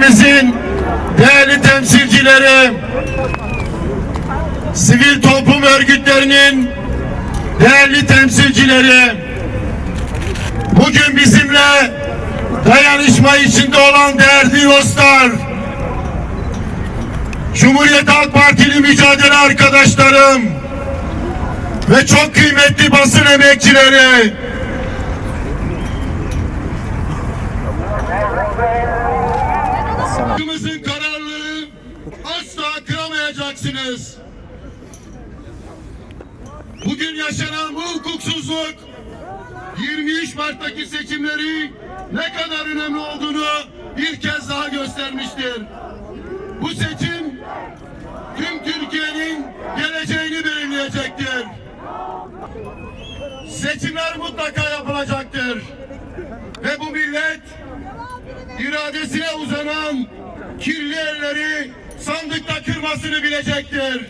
partilerimizin değerli temsilcileri, sivil toplum örgütlerinin değerli temsilcileri, bugün bizimle dayanışma içinde olan değerli dostlar, Cumhuriyet Halk Partili mücadele arkadaşlarım ve çok kıymetli basın emekçileri, Halkımızın kararlılığı asla kıramayacaksınız. Bugün yaşanan bu hukuksuzluk 23 Mart'taki seçimleri ne kadar önemli olduğunu bir kez daha göstermiştir. Bu seçim tüm Türkiye'nin geleceğini belirleyecektir. Seçimler mutlaka yapılacaktır. Ve bu millet iradesine uzanan kirli elleri sandıkta kırmasını bilecektir.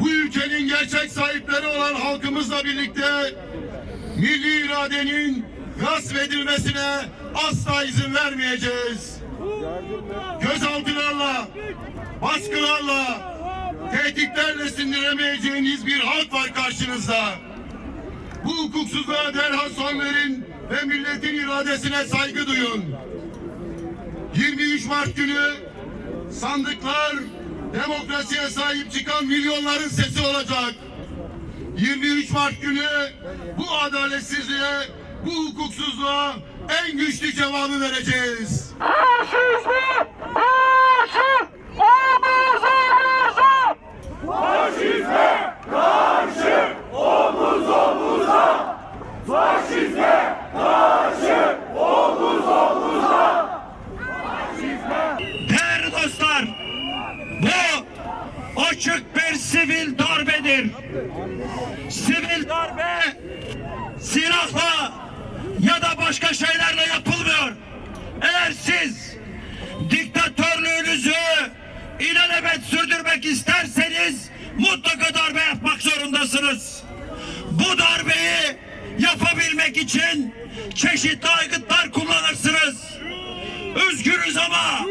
Bu ülkenin gerçek sahipleri olan halkımızla birlikte milli iradenin gasp edilmesine asla izin vermeyeceğiz. Gözaltılarla, baskılarla, tehditlerle sindiremeyeceğiniz bir halk var karşınızda. Bu hukuksuzluğa derhal son verin ve milletin iradesine saygı duyun. 23 Mart günü sandıklar demokrasiye sahip çıkan milyonların sesi olacak. 23 Mart günü bu adaletsizliğe, bu hukuksuzluğa en güçlü cevabı vereceğiz. Faşizme karşı omuz omuza. Faşizme karşı omuz omuza. Faşizme karşı omuz omuza. Değerli dostlar, bu açık bir sivil darbedir. Sivil darbe silahla ya da başka şeylerle yapılmıyor. Eğer siz diktatörlüğünüzü ilelebet sürdürmek isterseniz mutlaka darbe yapmak zorundasınız. Bu darbeyi yapabilmek için çeşitli aygıtlar kullanırsınız. Üzgünüz ama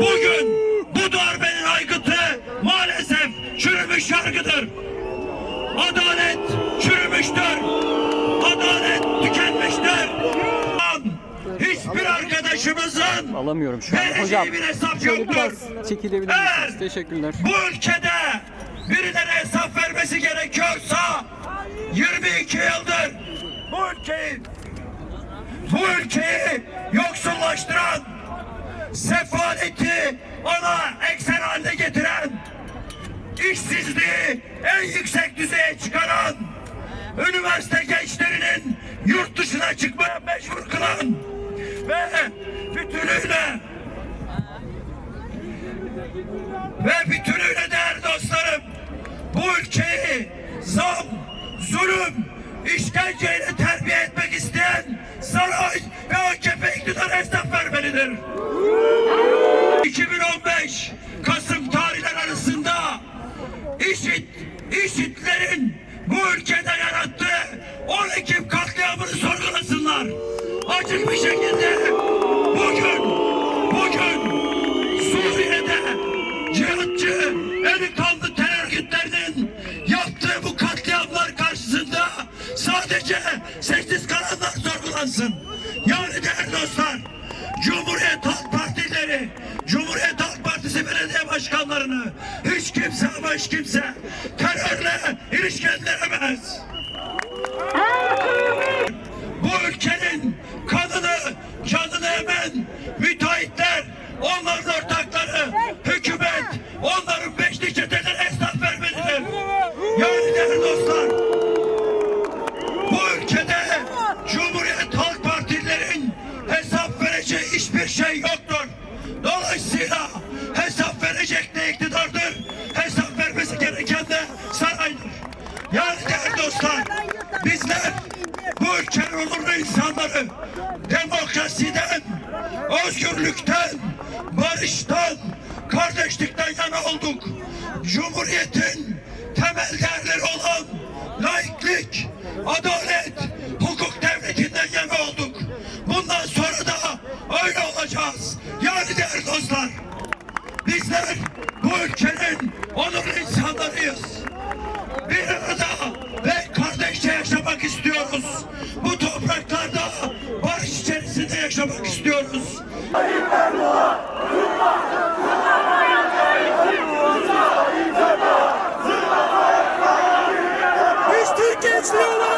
bugün bu darbenin aygıtı maalesef çürümüş yargıdır. Alamıyorum şu an. Hocam bir hesap şöyle biraz çekilebilir Eğer misiniz? Teşekkürler. bu ülkede birilerine hesap vermesi gerekiyorsa 22 yıldır bu ülkeyi bu ülkeyi yoksullaştıran sefaleti ana eksen haline getiren işsizliği en yüksek düzeye çıkaran üniversite gençlerinin yurt dışına çıkmaya mecbur kılan ve bütünüyle ve bütünüyle değerli dostlarım bu ülkeyi zam, zulüm, işkenceyle terbiye etmek isteyen saray ve AKP iktidar hesap vermelidir. 2015 Kasım tarihler arasında IŞİD, IŞİD'lerin bu ülkede yarattığı 10 Ekim katliamını sorgulasınlar. Açık bir şekilde bugün, bugün Suriye'de cihatçı, eli kanlı terör örgütlerinin yaptığı bu katliamlar karşısında sadece sessiz kalanlar sorgulansın. Yani değerli dostlar, Cumhuriyet Halk Partileri, Cumhuriyet Halk Partisi belediye başkanlarını hiç kimse ama hiç kimse terörle ilişkilendiremez. Bu ülkenin emen müteahhitler, onların ortakları, hükümet, onların beşli çeteleri hesap vermelidir. Yani değerli dostlar, bu ülkede Cumhuriyet Halk Partililerin hesap vereceği hiçbir şey yoktur. Dolayısıyla hesap verecek de iktidardır, hesap vermesi gereken de saraydır. Yani değerli dostlar, bizler bu ülkenin onurlu insanları demokrasiden, özgürlükten, barıştan, kardeşlikten yana olduk. Cumhuriyetin temel değerleri olan laiklik, adalet, hukuk devletinden yana olduk. Bundan sonra da öyle olacağız. Yani değerli dostlar, bizler bu ülkenin onurlu insanlarıyız. Bir arada ve kardeşçe yaşamak istiyoruz. Bu biz Türk gençliği olarak